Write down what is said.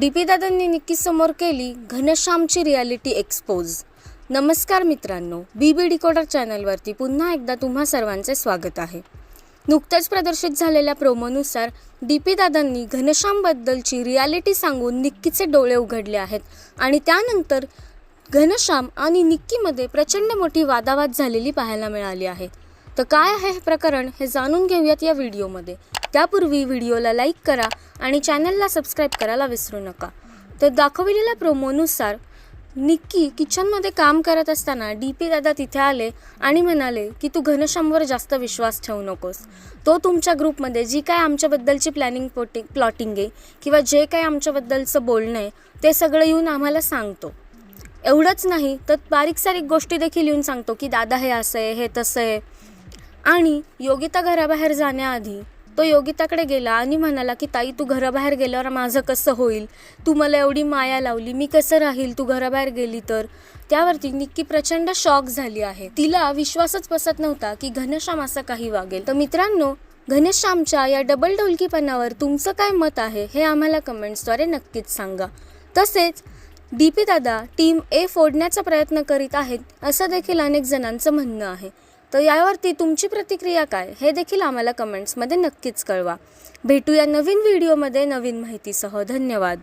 D P दादांनी निक्कीसमोर केली घनश्यामची reality expose. नमस्कार मित्रांनो बी बी डिकोडर चॅनलवरती पुन्हा एकदा तुम्हा सर्वांचे स्वागत आहे. नुकत्याच प्रदर्शित झालेल्या प्रोमोनुसार डी पी दादांनी घनश्यामबद्दलची रियालिटी सांगून निक्कीचे डोळे उघडले आहेत आणि त्यानंतर घनश्याम आणि निक्कीमध्ये प्रचंड मोठी वादावाद झालेली पाहायला मिळाली आहे. तर काय आहे हे प्रकरण हे जाणून घेऊयात या व्हिडिओमध्ये. त्यापूर्वी व्हिडिओला लाईक करा आणि चॅनलला सबस्क्राईब करायला विसरू नका. तर दाखवलेल्या प्रोमोनुसार निक्की किचनमध्ये काम करत असताना डी पी दादा तिथे आले आणि म्हणाले की तू घनश्यामवर जास्त विश्वास ठेवू नकोस. तो तुमच्या ग्रुपमध्ये जी काय आमच्याबद्दलची प्लॅनिंग पोटिंग प्लॉटिंग आहे किंवा जे काय आमच्याबद्दलचं बोलणं आहे ते सगळं येऊन आम्हाला सांगतो. एवढंच नाही तर बारीक सारीक गोष्टी देखील येऊन सांगतो की दादा हे असं आहे हे तसं आहे. आणि योगिता घराबाहेर जाण्याआधी तो योगिताकडे गेला आणि म्हणाला की ताई तू घराबाहेर गेल्यावर माझं कसं होईल? तू मला एवढी माया लावली. मी कसं राहील? तू घराबाहेर गेली तर? त्यावरती निक्की प्रचंड शॉक झाली आहे. तिला विश्वासच बसत नव्हता की घनश्याम असं काही वागेल. तर मित्रांनो घनश्यामच्या या डबल ढोलकीपणावर तुमचं काय मत आहे हे आम्हाला कमेंट्सद्वारे नक्कीच सांगा. तसेच डी पी दादा टीम ए फोडण्याचा प्रयत्न करीत आहेत असं देखील अनेक जणांचं म्हणणं आहे. तर यावरती तुमची प्रतिक्रिया काय हे देखील आम्हाला कमेंट्समध्ये नक्कीच कळवा. भेटूया नवीन व्हिडिओमध्ये नवीन माहितीसह. धन्यवाद.